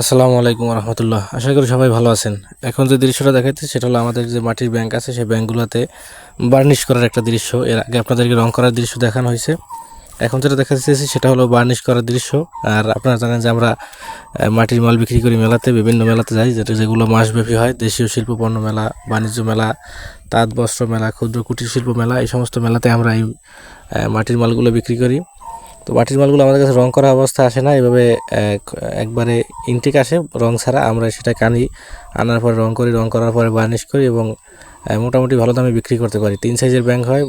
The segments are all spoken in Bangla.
আসসালামু আলাইকুম রহমতুল্লাহ আশা করি সবাই ভালো আছেন। এখন যে দৃশ্যটা দেখাচ্ছে সেটা হলো আমাদের যে মাটির ব্যাংক আছে, সেই ব্যাংকগুলোতে বার্নিশ করার একটা দৃশ্য। এর আগে আপনাদেরকে রং করার দৃশ্য দেখানো হয়েছে। এখন যেটা দেখা যাচ্ছে সেটা হলো বার্নিশ করার দৃশ্য। আর আপনারা জানেন যে আমরা মাটির মাল বিক্রি করি মেলাতে, বিভিন্ন মেলাতে যাই, যেটা যেগুলো মাসব্যাপী হয়। দেশীয় শিল্প পণ্য মেলা, বাণিজ্য মেলা, তাঁত বস্ত্র মেলা, ক্ষুদ্র কুটির শিল্প মেলা, এই সমস্ত মেলাতে আমরা এই মাটির মালগুলো বিক্রি করি। তো মাটির মালগুলো আমাদের কাছে রং করা অবস্থা আসে না, এভাবে একবারে ইনটেক আসে রং ছাড়া। আমরা সেটা কানি, আনার পরে রং করি, রং করার পরে বার্নিশ করি এবং মোটামুটি ভালো দামে বিক্রি করতে পারি। তিন সাইজের ব্যাংক হয়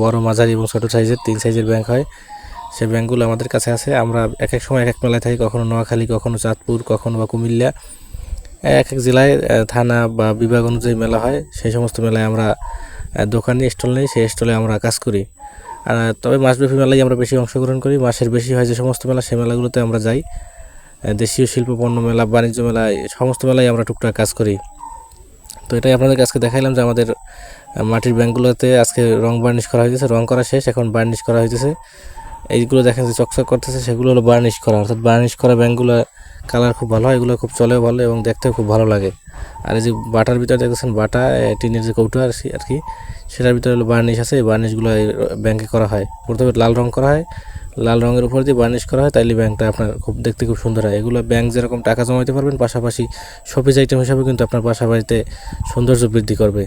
বড়, মাঝারি এবং ছোটো সাইজের তিন সাইজের ব্যাংক হয় সেই ব্যাংকগুলো আমাদের কাছে আছে আমরা এক এক সময় এক এক মেলায় থাকি, কখনো নোয়াখালী, কখনো চাঁদপুর, কখনো বা কুমিল্লা। এক এক জেলায় থানা বা বিভাগ অনুযায়ী মেলা হয়। সেই সমস্ত মেলায় আমরা দোকানে স্টল নেই, সেই স্টলে আমরা কাজ করি। আর তবে মাসব্যাপী মেলায় আমরা বেশি অংশগ্রহণ করি। মাসের বেশি হয় যে সমস্ত মেলা, সেই মেলাগুলোতে আমরা যাই। দেশীয় শিল্প, পণ্য মেলা, বাণিজ্য মেলা সমস্ত মেলায় আমরা টুকটাক কাজ করি। তো এটাই আপনাদের আজকে দেখাইলাম যে আমাদের মাটির ব্যাংকগুলোতে আজকে রং বার্নিশ করা হয়েছে রং করা শেষ, এখন বার্নিশ করা হয়েছে এইগুলো দেখেন যে চকচক করতেছে, সেগুলো হলো বার্নিশ করা। অর্থাৎ বার্নিশ করা ব্যাংকগুলো, কালার খুব ভালো হয়, এগুলো খুব চলেও ভালো এবং দেখতেও খুব ভালো লাগে। আর এই যে বাটার ভিতরে দেখতেছেন বাটা টিনের যে কৌটো আর আর কি, সেটার ভিতরে হলো বার্নিশ আছে, এই বার্নিশগুলো ব্যাঙ্কে ব্যাংকে করা হয়। প্রথমে লাল রং করা হয়, লাল রঙের উপর দিয়ে বার্নিশ করা হয়, তাইলে ব্যাংকটা আপনার খুব, দেখতে খুব সুন্দর হয়। এগুলো ব্যাংক যেরকম টাকা জমাইতে পারবেন, পাশাপাশি শপিজ আইটেম হিসাবে কিন্তু আপনার বাসা বাড়িতে সৌন্দর্য বৃদ্ধি করবে।